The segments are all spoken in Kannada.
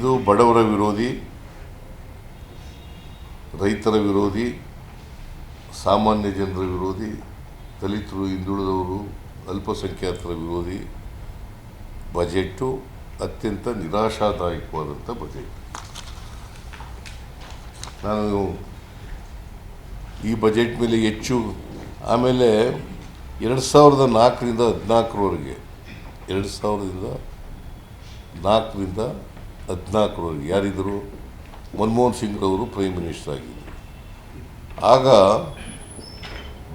ಇದು ಬಡವರ ವಿರೋಧಿ, ರೈತರ ವಿರೋಧಿ, ಸಾಮಾನ್ಯ ಜನರ ವಿರೋಧಿ, ದಲಿತರು, ಹಿಂದುಳಿದವರು, ಅಲ್ಪಸಂಖ್ಯಾತರ ವಿರೋಧಿ ಬಜೆಟ್ಟು ಅತ್ಯಂತ ನಿರಾಶಾದಾಯಕವಾದಂಥ ಬಜೆಟ್. ನಾನು ಈ ಬಜೆಟ್ ಮೇಲೆ ಹೆಚ್ಚು, ಆಮೇಲೆ ಎರಡು ಸಾವಿರದ ನಾಲ್ಕರಿಂದ ಹದಿನಾಲ್ಕರವರೆಗೆ, ಎರಡು ಸಾವಿರದಿಂದ ನಾಲ್ಕರಿಂದ ಹದಿನಾಲ್ಕರವರೆಗೆ ಯಾರಿದ್ದರು ಮನಮೋಹನ್ ಸಿಂಗ್ರವರು ಪ್ರೈಮ್ ಮಿನಿಸ್ಟರ್ ಆಗಿದ್ದರು ಆಗ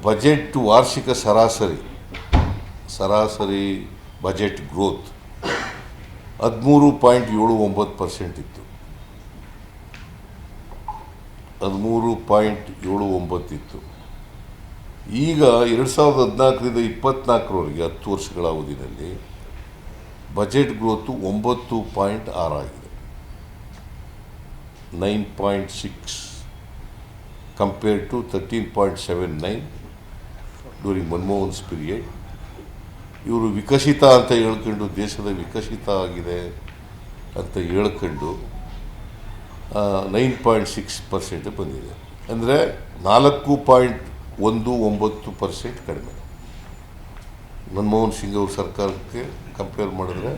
ಬಜೆಟ್ ವಾರ್ಷಿಕ ಸರಾಸರಿ ಸರಾಸರಿ ಬಜೆಟ್ ಗ್ರೋತ್ ಹದಿಮೂರು ಪಾಯಿಂಟ್ ಏಳು ಒಂಬತ್ತು ಪರ್ಸೆಂಟ್ ಇತ್ತು. ಹದಿಮೂರು ಪಾಯಿಂಟ್ ಏಳು ಒಂಬತ್ತಿತ್ತು ಈಗ ಎರಡು ಸಾವಿರದ ಹದಿನಾಲ್ಕರಿಂದ ಇಪ್ಪತ್ನಾಲ್ಕರವರೆಗೆ ಹತ್ತು ವರ್ಷಗಳ ಅವಧಿಯಲ್ಲಿ ಬಜೆಟ್ ಗ್ರೋತು ಒಂಬತ್ತು point ಆರಾಗಿದೆ nine point six compare to thirteen point seven nine during Manmohan's period ಇವರು ವಿಕಸಿತ ಅಂತ ಹೇಳ್ಕೊಂಡು ದೇಶದ ವಿಕಸಿತ ಆಗಿದೆ ಅಂತ ಹೇಳ್ಕೊಂಡು ನೈನ್ ಪಾಯಿಂಟ್ ಸಿಕ್ಸ್ ಪರ್ಸೆಂಟ್ ಬಂದಿದೆ. ಅಂದರೆ ನಾಲ್ಕು ಪಾಯಿಂಟ್ ಒಂದು ಒಂಬತ್ತು ಪರ್ಸೆಂಟ್ ಕಡಿಮೆ. ಮನಮೋಹನ್ ಸಿಂಗ್ ಅವ್ರ ಸರ್ಕಾರಕ್ಕೆ ಕಂಪೇರ್ ಮಾಡಿದ್ರೆ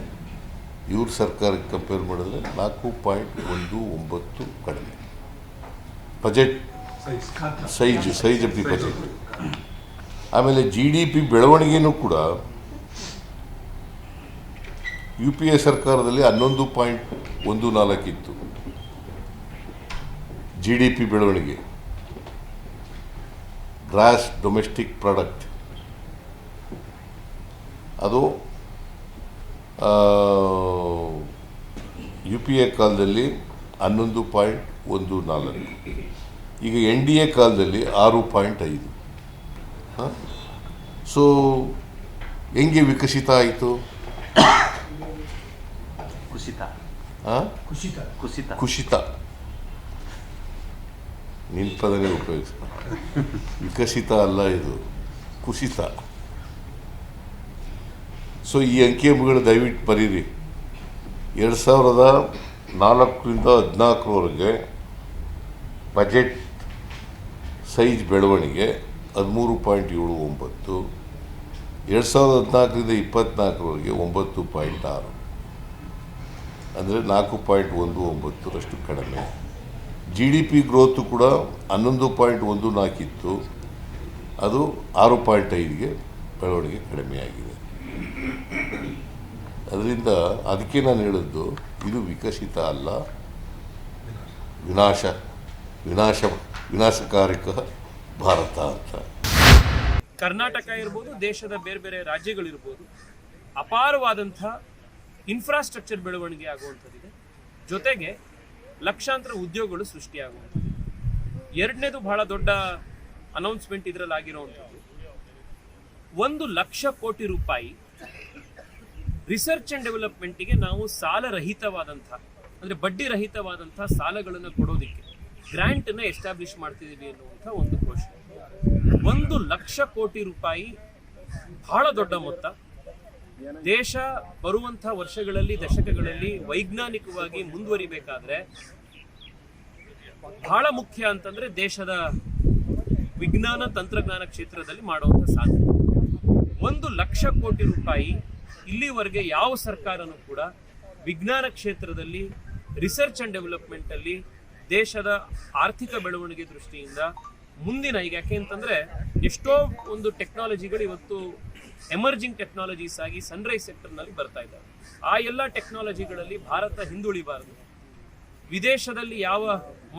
ಇವ್ರ ಸರ್ಕಾರಕ್ಕೆ ಕಂಪೇರ್ ಮಾಡಿದ್ರೆ ನಾಲ್ಕು ಪಾಯಿಂಟ್ ಒಂದು ಒಂಬತ್ತು ಕಡಿಮೆ. Budget size size of the budget ಆಮೇಲೆ ಜಿ ಡಿ ಪಿ ಬೆಳವಣಿಗೆನೂ ಕೂಡ ಯು ಪಿ ಎ ಸರ್ಕಾರದಲ್ಲಿ ಹನ್ನೊಂದು ಪಾಯಿಂಟ್ ಒಂದು ನಾಲ್ಕಿತ್ತು ಜಿ ಡಿ ಪಿ ಬೆಳವಣಿಗೆ. ಗ್ರಾಸ್ ಡೊಮೆಸ್ಟಿಕ್ ಪ್ರಾಡಕ್ಟ್ ಅದು ಯು ಪಿ ಎ ಕಾಲದಲ್ಲಿ ಹನ್ನೊಂದು ಪಾಯಿಂಟ್ ಒಂದು ನಾಲ್ಕು. ಈಗ ಎನ್ ಡಿ ಎ ಕಾಲದಲ್ಲಿ ಆರು ಪಾಯಿಂಟ್ ಐದು. ಹಾಂ? ಸೊ ಹೆಂಗೆ ವಿಕಸಿತ ಆಯಿತು? ಕುಸಿತ. ಹಾಂ ಕುಸಿತ. ಕುಸಿತ. ಕುಸಿತ. ನಿನ್ನ ಪದನೇ ಉಪಯೋಗಿಸ ವಿಕಸಿತ ಅಲ್ಲ ಇದು. ಕುಸಿತ. ಸೊ ಈ ಅಂಕಿಅಂಶಗಳು ದಯವಿಟ್ಟು ಬರೀರಿ. ಎರಡು ಸಾವಿರದ ನಾಲ್ಕರಿಂದ ಹದಿನಾಲ್ಕರವರೆಗೆ ಬಜೆಟ್ ಸೈಜ್ ಬೆಳವಣಿಗೆ ಹದಿಮೂರು ಪಾಯಿಂಟ್ ಏಳು ಒಂಬತ್ತು, ಎರಡು ಸಾವಿರದ ಹದಿನಾಲ್ಕರಿಂದ ಇಪ್ಪತ್ತ್ನಾಲ್ಕರವರೆಗೆ ಒಂಬತ್ತು ಪಾಯಿಂಟ್ ಆರು. ಅಂದರೆ ನಾಲ್ಕು ಪಾಯಿಂಟ್ ಒಂದು ಒಂಬತ್ತರಷ್ಟು ಕಡಿಮೆ. ಜಿ ಡಿ ಪಿ ಗ್ರೋತು ಕೂಡ ಹನ್ನೊಂದು ಪಾಯಿಂಟ್ ಒಂದು ನಾಲ್ಕಿತ್ತು. ಅದು ಆರು ಪಾಯಿಂಟ್ ಐದಿಗೆ ಬೆಳವಣಿಗೆ ಕಡಿಮೆಯಾಗಿದೆ. ಅದರಿಂದ ಅದಕ್ಕೆ ನಾನು ಹೇಳಿದ್ದು, ಇದು ವಿಕಸಿತ ಅಲ್ಲ, ವಿನಾಶ ವಿನಾಶ, ವಿನಾಶಕಾರಕ ಭಾರತ ಅಂತ. ಕರ್ನಾಟಕ ಇರ್ಬೋದು, ದೇಶದ ಬೇರೆ ಬೇರೆ ರಾಜ್ಯಗಳಿರ್ಬೋದು, ಅಪಾರವಾದಂಥ ಇನ್ಫ್ರಾಸ್ಟ್ರಕ್ಚರ್ ಬೆಳವಣಿಗೆ ಆಗುವಂಥದ್ದಿದೆ. ಜೊತೆಗೆ ಲಕ್ಷಾಂತರ ಉದ್ಯೋಗಗಳು ಸೃಷ್ಟಿಯಾಗುವಂಥದ್ದು ಎರಡನೇದು ಬಹಳ ದೊಡ್ಡ ಅನೌನ್ಸ್ಮೆಂಟ್ ಇದರಲ್ಲಿ ಆಗಿರುವಂಥದ್ದು ಒಂದು ಲಕ್ಷ ಕೋಟಿ ರೂಪಾಯಿ ರಿಸರ್ಚ್ ಅಂಡ್ ಡೆವಲಪ್ಮೆಂಟ್ಗೆ ನಾವು ಸಾಲ ರಹಿತವಾದಂಥ, ಅಂದ್ರೆ ಬಡ್ಡಿ ರಹಿತವಾದಂಥ ಸಾಲಗಳನ್ನು ಕೊಡೋದಕ್ಕೆ ಗ್ರಾಂಟ್ ಅನ್ನ ಎಸ್ಟಾಬ್ಲಿಷ್ ಮಾಡ್ತಿದ್ದೀವಿ ಅನ್ನುವಂಥ ಒಂದು ಘೋಷಣೆ. ಒಂದು ಲಕ್ಷ ಕೋಟಿ ರೂಪಾಯಿ ಬಹಳ ದೊಡ್ಡ ಮೊತ್ತ. ದೇಶ ಬರುವಂಥ ವರ್ಷಗಳಲ್ಲಿ, ದಶಕಗಳಲ್ಲಿ ವೈಜ್ಞಾನಿಕವಾಗಿ ಮುಂದುವರಿಬೇಕಾದ್ರೆ ಬಹಳ ಮುಖ್ಯ ಅಂತಂದ್ರೆ ದೇಶದ ವಿಜ್ಞಾನ ತಂತ್ರಜ್ಞಾನ ಕ್ಷೇತ್ರದಲ್ಲಿ ಮಾಡುವಂತ ಸಾಧನೆ. ಒಂದು ಲಕ್ಷ ಕೋಟಿ ರೂಪಾಯಿ ಇಲ್ಲಿವರೆಗೆ ಯಾವ ಸರ್ಕಾರನೂ ಕೂಡ ವಿಜ್ಞಾನ ಕ್ಷೇತ್ರದಲ್ಲಿ ರಿಸರ್ಚ್ ಆ್ಯಂಡ್ ಡೆವಲಪ್ಮೆಂಟಲ್ಲಿ ದೇಶದ ಆರ್ಥಿಕ ಬೆಳವಣಿಗೆ ದೃಷ್ಟಿಯಿಂದ ಮುಂದಿನ, ಈಗ ಯಾಕೆ ಅಂತಂದರೆ ಎಷ್ಟೋ ಒಂದು ಟೆಕ್ನಾಲಜಿಗಳು ಇವತ್ತು ಎಮರ್ಜಿಂಗ್ ಟೆಕ್ನಾಲಜೀಸ್ ಆಗಿ ಸನ್ರೈಸ್ ಸೆಕ್ಟರ್ನಲ್ಲಿ ಬರ್ತಾ ಇದ್ದಾವೆ. ಆ ಎಲ್ಲ ಟೆಕ್ನಾಲಜಿಗಳಲ್ಲಿ ಭಾರತ ಹಿಂದುಳಿಬಾರದು. ವಿದೇಶದಲ್ಲಿ ಯಾವ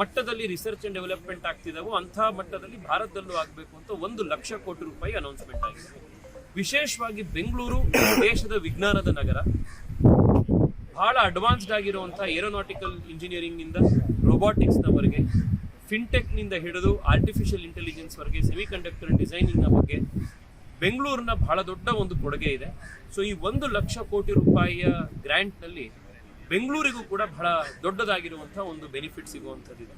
ಮಟ್ಟದಲ್ಲಿ ರಿಸರ್ಚ್ ಆ್ಯಂಡ್ ಡೆವಲಪ್ಮೆಂಟ್ ಆಗ್ತಿದಾವೋ ಅಂತಹ ಮಟ್ಟದಲ್ಲಿ ಭಾರತದಲ್ಲೂ ಆಗಬೇಕು ಅಂತ ಒಂದು ಲಕ್ಷ ಕೋಟಿ ರೂಪಾಯಿ ಅನೌನ್ಸ್ಮೆಂಟ್ ಆಗಿದೆ. ವಿಶೇಷವಾಗಿ ಬೆಂಗಳೂರು ದೇಶದ ವಿಜ್ಞಾನದ ನಗರ. ಬಹಳ ಅಡ್ವಾನ್ಸ್ಡ್ ಆಗಿರುವಂಥ ಏರೋನಾಟಿಕಲ್ ಇಂಜಿನಿಯರಿಂಗಿಂದ ಫಿನ್ಟೆಕ್ನಿಂದ ಫಿನ್ಟೆಕ್ನಿಂದ ಹಿಡಿದು ಆರ್ಟಿಫಿಷಿಯಲ್ ಇಂಟೆಲಿಜೆನ್ಸ್ವರೆಗೆ ಸೆಮಿ ಕಂಡಕ್ಟರ್ ಡಿಸೈನಿಂಗ್ ಬಗ್ಗೆ ಬೆಂಗಳೂರಿನ ಬಹಳ ದೊಡ್ಡ ಒಂದು ಕೊಡುಗೆ ಇದೆ. ಸೊ ಈ ಒಂದು ಲಕ್ಷ ಕೋಟಿ ರೂಪಾಯಿಯ ಗ್ರ್ಯಾಂಟ್ನಲ್ಲಿ ಬೆಂಗಳೂರಿಗೂ ಕೂಡ ಬಹಳ ದೊಡ್ಡದಾಗಿರುವಂಥ ಒಂದು ಬೆನಿಫಿಟ್ ಸಿಗುವಂಥದ್ದಿದೆ.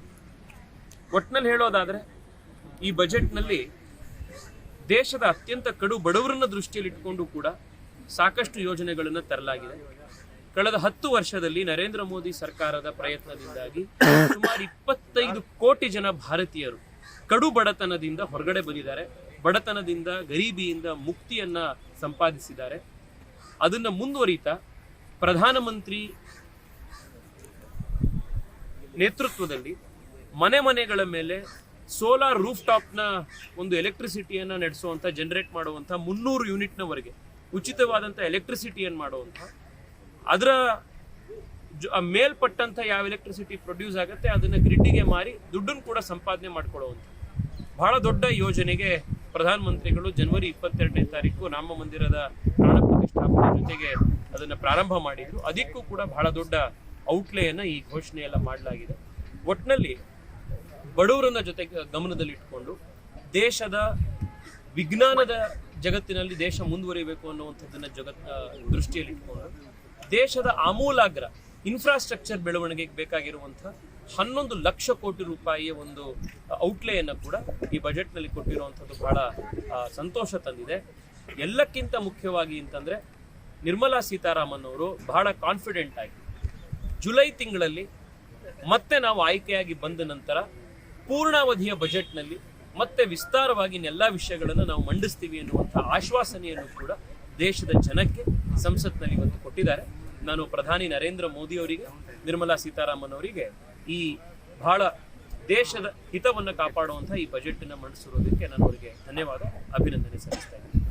ಒಟ್ನಲ್ಲಿ ಹೇಳೋದಾದ್ರೆ, ಈ ಬಜೆಟ್ನಲ್ಲಿ ದೇಶದ ಅತ್ಯಂತ ಕಡು ಬಡವರನ್ನ ದೃಷ್ಟಿಯಲ್ಲಿ ಇಟ್ಕೊಂಡು ಕೂಡ ಸಾಕಷ್ಟು ಯೋಜನೆಗಳನ್ನು ತರಲಾಗಿದೆ. ಕಳೆದ ಹತ್ತು ವರ್ಷದಲ್ಲಿ ನರೇಂದ್ರ ಮೋದಿ ಸರ್ಕಾರದ ಪ್ರಯತ್ನದಿಂದಾಗಿ ಸುಮಾರು ಇಪ್ಪತ್ತೈದು ಕೋಟಿ ಜನ ಭಾರತೀಯರು ಕಡು ಬಡತನದಿಂದ ಹೊರಗಡೆ ಬಂದಿದ್ದಾರೆ. ಬಡತನದಿಂದ, ಗರೀಬಿಯಿಂದ ಮುಕ್ತಿಯನ್ನ ಸಂಪಾದಿಸಿದ್ದಾರೆ. ಅದನ್ನ ಮುಂದುವರಿತಾ ಪ್ರಧಾನಮಂತ್ರಿ ನೇತೃತ್ವದಲ್ಲಿ ಮನೆ ಮನೆಗಳ ಮೇಲೆ ಸೋಲಾರ್ ರೂಫ್ ಟಾಪ್ನ ಒಂದು ಎಲೆಕ್ಟ್ರಿಸಿಟಿಯನ್ನು ನಡೆಸುವಂಥ ಜನರೇಟ್ ಮಾಡುವಂಥ ಮುನ್ನೂರು ಯೂನಿಟ್ನವರೆಗೆ ಉಚಿತವಾದಂಥ ಎಲೆಕ್ಟ್ರಿಸಿಟಿಯನ್ನು ಮಾಡುವಂಥ ಅದರ ಮೇಲ್ಪಟ್ಟಂಥ ಯಾವ ಎಲೆಕ್ಟ್ರಿಸಿಟಿ ಪ್ರೊಡ್ಯೂಸ್ ಆಗುತ್ತೆ, ಅದನ್ನು ಗ್ರಿಡ್ಡಿಗೆ ಮಾರಿ ದುಡ್ಡನ್ನು ಕೂಡ ಸಂಪಾದನೆ ಮಾಡ್ಕೊಳ್ಳುವಂಥ. ಬಹಳ ದೊಡ್ಡ ಯೋಜನೆಗೆ ಪ್ರಧಾನಮಂತ್ರಿಗಳು ಜನವರಿ ಇಪ್ಪತ್ತೆರಡನೇ ತಾರೀಕು ರಾಮ ಮಂದಿರದ ಪ್ರಾಣ ಪ್ರತಿಷ್ಠಾಪನೆ ಜೊತೆಗೆ ಅದನ್ನು ಪ್ರಾರಂಭ ಮಾಡಿದ್ರು. ಅದಕ್ಕೂ ಕೂಡ ಬಹಳ ದೊಡ್ಡ ಔಟ್ಲೇಯನ್ನ ಈ ಘೋಷಣೆ ಎಲ್ಲ ಮಾಡಲಾಗಿದೆ. ಒಟ್ಟಿನಲ್ಲಿ ಬಡವರನ್ನ ಜೊತೆಗೆ ಗಮನದಲ್ಲಿಟ್ಕೊಂಡು ದೇಶದ ವಿಜ್ಞಾನದ ಜಗತ್ತಿನಲ್ಲಿ ದೇಶ ಮುಂದುವರಿಬೇಕು ಅನ್ನುವಂಥದ್ದನ್ನ ಜಗತ್ ದೃಷ್ಟಿಯಲ್ಲಿ ಇಟ್ಕೊಂಡು ದೇಶದ ಆಮೂಲಾಗ್ರ ಇನ್ಫ್ರಾಸ್ಟ್ರಕ್ಚರ್ ಬೆಳವಣಿಗೆಗೆ ಬೇಕಾಗಿರುವಂಥ ಹನ್ನೊಂದು ಲಕ್ಷ ಕೋಟಿ ರೂಪಾಯಿಯ ಒಂದು ಔಟ್ಲೇಯನ್ನು ಕೂಡ ಈ ಬಜೆಟ್ನಲ್ಲಿ ಕೊಟ್ಟಿರುವಂಥದ್ದು ಬಹಳ ಸಂತೋಷ ತಂದಿದೆ. ಎಲ್ಲಕ್ಕಿಂತ ಮುಖ್ಯವಾಗಿ ಅಂತಂದ್ರೆ ನಿರ್ಮಲಾ ಸೀತಾರಾಮನ್ ಅವರು ಬಹಳ ಕಾನ್ಫಿಡೆಂಟ್ ಆಗಿ ಜುಲೈ ತಿಂಗಳಲ್ಲಿ ಮತ್ತೆ ನಾವು ಆಯ್ಕೆಯಾಗಿ ಬಂದ ನಂತರ ಪೂರ್ಣಾವಧಿಯ ಬಜೆಟ್ನಲ್ಲಿ ಮತ್ತೆ ವಿಸ್ತಾರವಾಗಿ ಎಲ್ಲ ವಿಷಯಗಳನ್ನು ನಾವು ಮಂಡಿಸ್ತೀವಿ ಎನ್ನುವಂಥ ಆಶ್ವಾಸನೆಯನ್ನು ಕೂಡ ದೇಶದ ಜನಕ್ಕೆ ಸಂಸತ್ನಲ್ಲಿ ಇವತ್ತು ಕೊಟ್ಟಿದ್ದಾರೆ. ನಾನು ಪ್ರಧಾನಿ ನರೇಂದ್ರ ಮೋದಿ ಅವರಿಗೆ, ನಿರ್ಮಲಾ ಸೀತಾರಾಮನ್ ಅವರಿಗೆ ಈ ಬಹಳ ದೇಶದ ಹಿತವನ್ನು ಕಾಪಾಡುವಂತಹ ಈ ಬಜೆಟ್ ಅನ್ನು ಮಂಡಿಸಿರೋದಕ್ಕೆ ನಾನು ಅವರಿಗೆ ಧನ್ಯವಾದ, ಅಭಿನಂದನೆ ಸಲ್ಲಿಸ್ತಾ ಇದ್ದೀನಿ.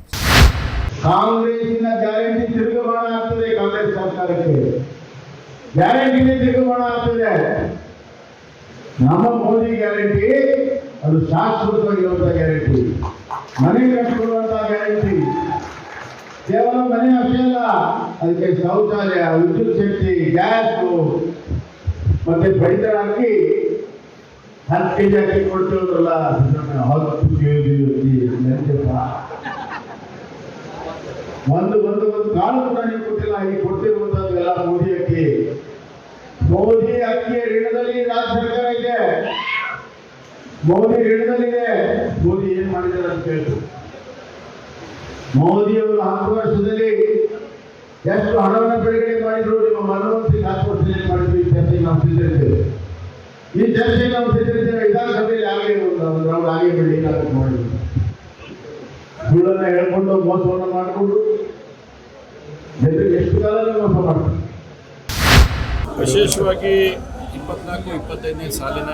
ಕಾಂಗ್ರೆಸ್ಸಿನ ಗ್ಯಾರಂಟಿ ತಿರುಗುಬಾಣ ಆಗ್ತದೆ ಕಾಂಗ್ರೆಸ್ ಸರ್ಕಾರಕ್ಕೆ. ತಿರುಗುಬಾಣ ನಮ್ಮ ಮೋದಿ ಗ್ಯಾರಂಟಿ, ಅದು ಶಾಶ್ವತವಾಗಿರುವಂತ ಗ್ಯಾರಂಟಿ. ಮನೆ ಕೊಡುವಂತ ಗ್ಯಾರಂಟಿ. ಕೇವಲ ಮನೆ ಅಷ್ಟೇ ಅಲ್ಲ, ಅದಕ್ಕೆ ಶೌಚಾಲಯ, ವಿದ್ಯುತ್ ಶಕ್ತಿ, ಗ್ಯಾಸು, ಮತ್ತೆ ಹಾಕಿ ಹತ್ತು ಕೆಜಿ ಅಕ್ಕಿ ಕೊಡ್ತಿರೋದ್ರಲ್ಲ ಹತ್ತು ಕೆಜಿ ನೆನಪಿಲ್ಲ ಒಂದು ಒಂದು ಒಂದು ಕಾಳು ಕೂಡ ನೀವು ಕೊಟ್ಟಿಲ್ಲ ಈಗ ಕೊಡ್ತಿರುವಂತದ್ದು ಎಲ್ಲ ಮೋದಿ ಮೋದಿ ಅಕ್ಕಿಯ ಋಣದಲ್ಲಿ ರಾಜ್ಯ ಸರ್ಕಾರ ಇದೆ. ಮೋದಿ ಋಣದಲ್ಲಿದೆ ಮೋದಿ ಏನ್ ಮಾಡಿದ್ದಾರೆ ಅಂತ ಹೇಳಿದ್ರು ಮೋದಿ ಅವರು ಹತ್ತು ವರ್ಷದಲ್ಲಿ ಎಷ್ಟು ಹಣವನ್ನು ಬಿಡುಗಡೆ ಮಾಡಿದ್ರು, ನಿಮ್ಮ ಮನವಂತಿ ಹತ್ತು ವರ್ಷದಲ್ಲಿ ಮಾಡಿದ್ರು ಈ ಚರ್ಚೆಗೆ ನಾವು ಸಿದ್ಧರಿದ್ದೇವೆ ಈ ಚರ್ಚೆಗೆ ನಾವು ಸಿದ್ಧರಿದ್ದೇವೆ ವಿಧಾನಸಭೆಯಲ್ಲಿ ಆಗಲಿ ನಾವು ಆಗೇ ಬಿಡಿ ಏನಾಗುತ್ತೆ ಮಾಡಿದ್ರು. ಸುಳ್ಳನ್ನ ಹೇಳ್ಕೊಂಡು ಮೋಸವನ್ನು ಮಾಡಿಕೊಂಡು ಜನರಿಗೆ ಎಷ್ಟು ಕಾಲ ಮೋಸ ಮಾಡ್ತಾರೆ? ವಿಶೇಷವಾಗಿ ಇಪ್ಪತ್ನಾಲ್ಕು, ಇಪ್ಪತ್ತೈದನೇ ಸಾಲಿನ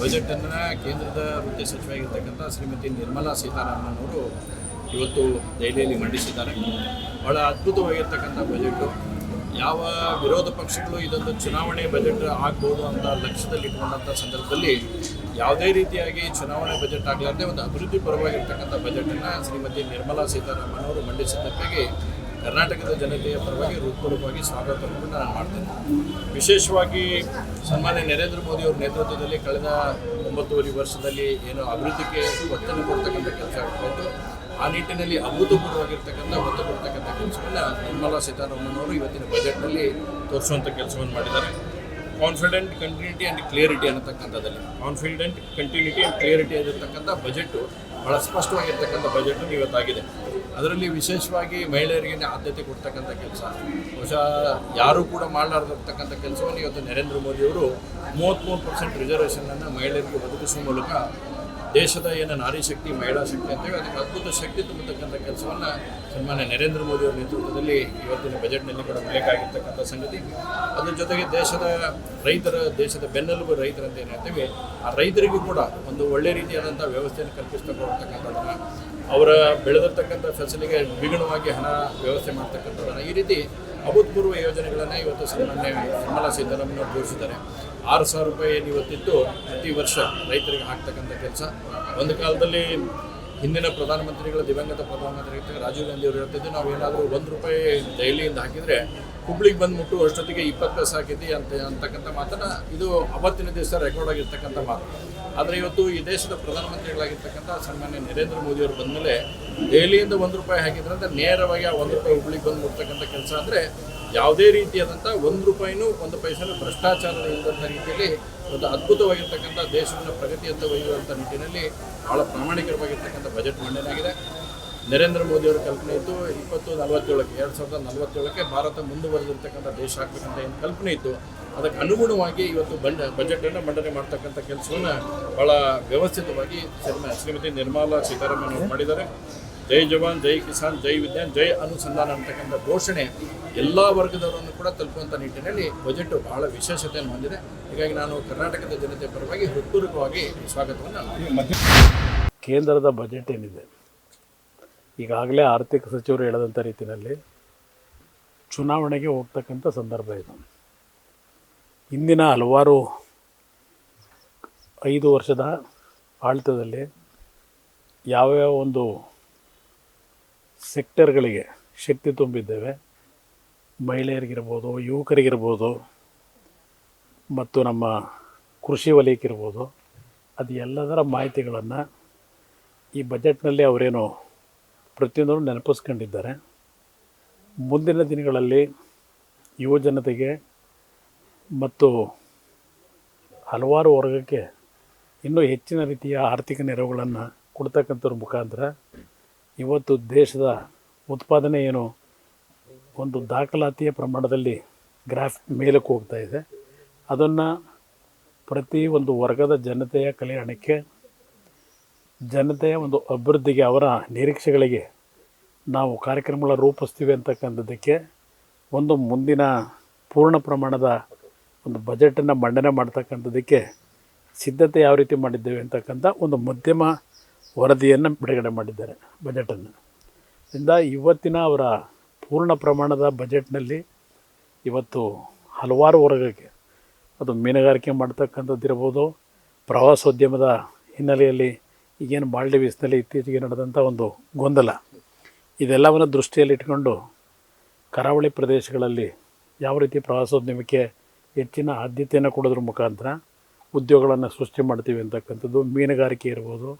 ಬಜೆಟನ್ನು ಕೇಂದ್ರದ ವೃತ್ತಿ ಸಚಿವರಾಗಿರ್ತಕ್ಕಂಥ ಶ್ರೀಮತಿ ನಿರ್ಮಲಾ ಸೀತಾರಾಮನ್ ಅವರು ಇವತ್ತು ದೆಹಲಿಯಲ್ಲಿ ಮಂಡಿಸಿದ್ದಾರೆ. ಬಹಳ ಅದ್ಭುತವಾಗಿರ್ತಕ್ಕಂಥ ಬಜೆಟ್. ಯಾವ ವಿರೋಧ ಪಕ್ಷಗಳು ಇದೊಂದು ಚುನಾವಣೆ ಬಜೆಟ್ ಆಗ್ಬೋದು ಅಂತ ಲಕ್ಷ್ಯದಲ್ಲಿ ಇಟ್ಕೊಂಡಂಥ ಸಂದರ್ಭದಲ್ಲಿ ಯಾವುದೇ ರೀತಿಯಾಗಿ ಚುನಾವಣೆ ಬಜೆಟ್ ಆಗಲಾರದೆ ಒಂದು ಅಭಿವೃದ್ಧಿ ಪರವಾಗಿರ್ತಕ್ಕಂಥ ಬಜೆಟನ್ನು ಶ್ರೀಮತಿ ನಿರ್ಮಲಾ ಸೀತಾರಾಮನ್ ಅವರು ಮಂಡಿಸಿದ್ದಕ್ಕಾಗಿ ಕರ್ನಾಟಕದ ಜನತೆಯ ಪರವಾಗಿ ಹೃತ್ಪೂರ್ವಕವಾಗಿ ಸ್ವಾಗತವನ್ನು ನಾನು ಮಾಡ್ತೇನೆ. ವಿಶೇಷವಾಗಿ ಸನ್ಮಾನ್ಯ ನರೇಂದ್ರ ಮೋದಿ ಅವರ ನೇತೃತ್ವದಲ್ಲಿ ಕಳೆದ ಒಂಬತ್ತುವರೆ ವರ್ಷದಲ್ಲಿ ಏನು ಅಭಿವೃದ್ಧಿಗೆ ಒತ್ತನ್ನು ಕೊಡ್ತಕ್ಕಂಥ ಕೆಲಸ ಆಗಬಹುದು ಆ ನಿಟ್ಟಿನಲ್ಲಿ ಅಭೂತಪೂರ್ವವಾಗಿರ್ತಕ್ಕಂಥ ಒತ್ತು ಕೊಡ್ತಕ್ಕಂಥ ಕೆಲಸವನ್ನು ನಿರ್ಮಲಾ ಸೀತಾರಾಮನ್ ಅವರು ಇವತ್ತಿನ ಬಜೆಟ್ನಲ್ಲಿ ತೋರಿಸುವಂಥ ಕೆಲಸವನ್ನು ಮಾಡಿದ್ದಾರೆ. ಕಾನ್ಫಿಡೆಂಟ್ ಕಂಟಿನ್ಯೂಟಿ ಆ್ಯಂಡ್ ಕ್ಲಿಯರಿಟಿ ಅನ್ನತಕ್ಕಂಥದ್ದಲ್ಲಿ ಕಾನ್ಫಿಡೆಂಟ್ ಕಂಟಿನ್ಯೂಟಿ ಆ್ಯಂಡ್ ಕ್ಲಿಯರಿಟಿ ಆಗಿರ್ತಕ್ಕಂಥ ಬಜೆಟ್ಟು ಭಾಳ ಸ್ಪಷ್ಟವಾಗಿರ್ತಕ್ಕಂಥ ಬಜೆಟ್ ಇವತ್ತಾಗಿದೆ. ಅದರಲ್ಲಿ ವಿಶೇಷವಾಗಿ ಮಹಿಳೆಯರಿಗೆ ಆದ್ಯತೆ ಕೊಡ್ತಕ್ಕಂಥ ಕೆಲಸ. ಬಹುಶಃ ಯಾರೂ ಕೂಡ ಮಾಡಲಾರ್ದಿರ್ತಕ್ಕಂಥ ಕೆಲಸವನ್ನು ಇವತ್ತು ನರೇಂದ್ರ ಮೋದಿಯವರು ಮೂವತ್ತ್ಮೂರು ಪರ್ಸೆಂಟ್ ರಿಸರ್ವೇಷನನ್ನು ಮಹಿಳೆಯರಿಗೆ ಒದಗಿಸುವ ಮೂಲಕ ದೇಶದ ಏನು ನಾರಿ ಶಕ್ತಿ, ಮಹಿಳಾ ಶಕ್ತಿ ಅಂತೇಳಿ ಅದಕ್ಕೆ ಅದ್ಭುತ ಶಕ್ತಿ ತುಂಬತಕ್ಕಂಥ ಕೆಲಸವನ್ನು ಸನ್ಮಾನ್ಯ ನರೇಂದ್ರ ಮೋದಿ ಅವರ ನೇತೃತ್ವದಲ್ಲಿ ಇವತ್ತಿನ ಬಜೆಟ್ನಲ್ಲಿ ಕೂಡ ಉಲ್ಲೇಖ ಸಂಗತಿ. ಅದ್ರ ಜೊತೆಗೆ ದೇಶದ ರೈತರ, ದೇಶದ ಬೆನ್ನೆಲುಬು ರೈತರಂತ ಏನು ಹೇಳ್ತೀವಿ, ಆ ರೈತರಿಗೂ ಕೂಡ ಒಂದು ಒಳ್ಳೆ ರೀತಿಯಾದಂಥ ವ್ಯವಸ್ಥೆಯನ್ನು ಕಲ್ಪಿಸ್ತಕ್ಕಂಥದ್ದನ್ನು ಅವರ ಬೆಳೆದಿರ್ತಕ್ಕಂಥ ಫಸಲಿಗೆ ದ್ವಿಗುಣವಾಗಿ ಹಣ ವ್ಯವಸ್ಥೆ ಮಾಡ್ತಕ್ಕಂಥದ್ದನ್ನು ಈ ರೀತಿ ಅಭೂತಪೂರ್ವ ಯೋಜನೆಗಳನ್ನು ಇವತ್ತು ಸನ್ಮಾನ್ಯ ನಿರ್ಮಲಾ ಸೀತಾರಾಮನ್ ಘೋಷಿಸಿದ್ದಾರೆ. ಆರು ಸಾವಿರ ರೂಪಾಯಿ ಏನು ಇವತ್ತಿತ್ತು ಪ್ರತಿ ವರ್ಷ ರೈತರಿಗೆ ಹಾಕ್ತಕ್ಕಂಥ ಕೆಲಸ. ಒಂದು ಕಾಲದಲ್ಲಿ ಹಿಂದಿನ ಪ್ರಧಾನಮಂತ್ರಿಗಳ, ದಿವಂಗತ ಪ್ರಧಾನಮಂತ್ರಿ ರಾಜೀವ್ ಗಾಂಧಿ ಅವರು ಹೇಳ್ತಿದ್ದು ನಾವು ಏನಾದರೂ ಒಂದು ರೂಪಾಯಿ ದೆಹಲಿಯಿಂದ ಹಾಕಿದರೆ ಹುಬ್ಳಿಗೆ ಬಂದುಬಿಟ್ಟು ಅಷ್ಟೊತ್ತಿಗೆ ಇಪ್ಪತ್ತು ಪೈಸೆ ಹಾಕಿದ್ದಿ ಅಂತ ಅಂತಕ್ಕಂಥ ಮಾತನ್ನು ಇದು ಅವತ್ತಿನ ದಿವಸ ರೆಕಾರ್ಡ್ ಆಗಿರ್ತಕ್ಕಂಥ ಮಾತು. ಆದರೆ ಇವತ್ತು ಈ ದೇಶದ ಪ್ರಧಾನಮಂತ್ರಿಗಳಾಗಿರ್ತಕ್ಕಂಥ ಸನ್ಮಾನ್ಯ ನರೇಂದ್ರ ಮೋದಿ ಅವರು ಬಂದಮೇಲೆ ದೆಹಲಿಯಿಂದ ಒಂದು ರೂಪಾಯಿ ಹಾಕಿದ್ರಂತ ನೇರವಾಗಿ ಆ ಒಂದು ರೂಪಾಯಿ ಹುಬ್ಳಿಗೆ ಬಂದು ಕೆಲಸ ಅಂದರೆ ಯಾವುದೇ ರೀತಿಯಾದಂಥ ಒಂದು ರೂಪಾಯಿನೂ ಒಂದು ಪೈಸೆನೂ ಭ್ರಷ್ಟಾಚಾರದ ಇಲ್ಲದಂಥ ರೀತಿಯಲ್ಲಿ ಒಂದು ಅದ್ಭುತವಾಗಿರ್ತಕ್ಕಂಥ ದೇಶವನ್ನು ಪ್ರಗತಿಯತ್ತ ಒಯ್ಯುವಂಥ ನಿಟ್ಟಿನಲ್ಲಿ ಭಾಳ ಪ್ರಾಮಾಣಿಕವಾಗಿರ್ತಕ್ಕಂಥ ಬಜೆಟ್ ಮಂಡನೆಯಾಗಿದೆ. ನರೇಂದ್ರ ಮೋದಿಯವರ ಕಲ್ಪನೆ ಇತ್ತು, ಇಪ್ಪತ್ತು, ನಲವತ್ತೇಳಕ್ಕೆ, ಎರಡು ಸಾವಿರದ ನಲವತ್ತೇಳಕ್ಕೆ ಭಾರತ ಮುಂದುವರೆದಿರ್ತಕ್ಕಂಥ ದೇಶ ಆಗ್ಬೇಕಂತ ಏನು ಕಲ್ಪನೆ ಇತ್ತು. ಅದಕ್ಕೆ ಅನುಗುಣವಾಗಿ ಇವತ್ತು ಬಂಡ, ಬಜೆಟನ್ನು ಮಂಡನೆ ಮಾಡ್ತಕ್ಕಂಥ ಕೆಲಸವನ್ನು ಭಾಳ ವ್ಯವಸ್ಥಿತವಾಗಿ ಶ್ರೀಮ- ಶ್ರೀಮತಿ ನಿರ್ಮಲಾ ಸೀತಾರಾಮನ್ ಅವರು ಮಾಡಿದ್ದಾರೆ. ಜೈ ಜವಾನ್, ಜೈ ಕಿಸಾನ್, ಜೈ ವಿಜ್ಞಾನ್, ಜೈ ಅನುಸಂಧಾನ ಅಂತಕ್ಕಂಥ ಘೋಷಣೆ ಎಲ್ಲ ವರ್ಗದವರನ್ನು ಕೂಡ ತಲುಪುವಂಥ ನಿಟ್ಟಿನಲ್ಲಿ ಬಜೆಟ್ ಬಹಳ ವಿಶೇಷತೆಯನ್ನು ಹೊಂದಿದೆ. ಹೀಗಾಗಿ ನಾನು ಕರ್ನಾಟಕದ ಜನತೆ ಪರವಾಗಿ ಹೃತ್ಪೂರ್ವಕವಾಗಿ ಸ್ವಾಗತವನ್ನು ಕೇಂದ್ರದ ಬಜೆಟ್ ಏನಿದೆ? ಈಗಾಗಲೇ ಆರ್ಥಿಕ ಸಚಿವರು ಹೇಳದಂಥ ರೀತಿಯಲ್ಲಿ ಚುನಾವಣೆಗೆ ಹೋಗ್ತಕ್ಕಂಥ ಸಂದರ್ಭ ಇದು. ಇಂದಿನ ಹಲವಾರು ಐದು ವರ್ಷದ ಆಳ್ತದಲ್ಲಿ ಯಾವ್ಯಾವ ಒಂದು ಸೆಕ್ಟರ್ಗಳಿಗೆ ಶಕ್ತಿ ತುಂಬಿದ್ದೇವೆ. ಮಹಿಳೆಯರಿಗಿರ್ಬೋದು, ಯುವಕರಿಗಿರ್ಬೋದು, ಮತ್ತು ನಮ್ಮ ಕೃಷಿ ವಲಯಕ್ಕಿರ್ಬೋದು, ಅದು ಎಲ್ಲದರ ಮಾಹಿತಿಗಳನ್ನು ಈ ಬಜೆಟ್ನಲ್ಲಿ ಅವರೇನು ಪ್ರತಿಯೊಂದನ್ನು ನೆನಪಿಸ್ಕೊಂಡಿದ್ದಾರೆ. ಮುಂದಿನ ದಿನಗಳಲ್ಲಿ ಯುವ ಜನತೆಗೆ ಮತ್ತು ಹಲವಾರು ವರ್ಗಕ್ಕೆ ಇನ್ನೂ ಹೆಚ್ಚಿನ ರೀತಿಯ ಆರ್ಥಿಕ ನೆರವುಗಳನ್ನು ಕೊಡ್ತಕ್ಕಂಥವ್ರ ಮುಖಾಂತರ ಇವತ್ತು ದೇಶದ ಉತ್ಪಾದನೆ ಏನು? ಒಂದು ದಾಖಲಾತಿಯ ಪ್ರಮಾಣದಲ್ಲಿ ಗ್ರಾಫ್ ಮೇಲಕ್ಕೆ ಹೋಗ್ತಾ ಇದೆ. ಅದನ್ನು ಪ್ರತಿ ಒಂದು ವರ್ಗದ ಜನತೆಯ ಕಲ್ಯಾಣಕ್ಕೆ, ಜನತೆಯ ಒಂದು ಅಭಿವೃದ್ಧಿಗೆ, ಅವರ ನಿರೀಕ್ಷೆಗಳಿಗೆ ನಾವು ಕಾರ್ಯಕ್ರಮಗಳ ರೂಪಿಸ್ತೀವಿ ಅಂತಕ್ಕಂಥದ್ದಕ್ಕೆ ಒಂದು ಮುಂದಿನ ಪೂರ್ಣ ಪ್ರಮಾಣದ ಒಂದು ಬಜೆಟನ್ನು ಮಂಡನೆ ಮಾಡ್ತಕ್ಕಂಥದ್ದಕ್ಕೆ ಸಿದ್ಧತೆ ಯಾವ ರೀತಿ ಮಾಡಿದ್ದೇವೆ ಅಂತಕ್ಕಂಥ ಒಂದು ಮಧ್ಯಮ ವರದಿಯನ್ನು ಬಿಡುಗಡೆ ಮಾಡಿದ್ದಾರೆ ಬಜೆಟನ್ನು. ಇಂದ ಇವತ್ತಿನ ಅವರ ಪೂರ್ಣ ಪ್ರಮಾಣದ ಬಜೆಟ್ನಲ್ಲಿ ಇವತ್ತು ಹಲವಾರು ವರ್ಗಕ್ಕೆ ಅದು ಮೀನುಗಾರಿಕೆ ಮಾಡ್ತಕ್ಕಂಥದ್ದು ಇರ್ಬೋದು, ಪ್ರವಾಸೋದ್ಯಮದ ಹಿನ್ನೆಲೆಯಲ್ಲಿ ಈಗೇನು ಮಾಲ್ಡೀವ್ಸ್ನಲ್ಲಿ ಇತ್ತೀಚೆಗೆ ನಡೆದಂಥ ಒಂದು ಗೊಂದಲ. ಇದೆಲ್ಲವನ್ನು ದೃಷ್ಟಿಯಲ್ಲಿಟ್ಕೊಂಡು ಕರಾವಳಿ ಪ್ರದೇಶಗಳಲ್ಲಿ ಯಾವ ರೀತಿ ಪ್ರವಾಸೋದ್ಯಮಕ್ಕೆ ಹೆಚ್ಚಿನ ಆದ್ಯತೆಯನ್ನು ಕೊಡೋದ್ರ ಮುಖಾಂತರ ಉದ್ಯೋಗಗಳನ್ನು ಸೃಷ್ಟಿ ಮಾಡ್ತೀವಿ ಅಂತಕ್ಕಂಥದ್ದು ಮೀನುಗಾರಿಕೆ ಇರ್ಬೋದು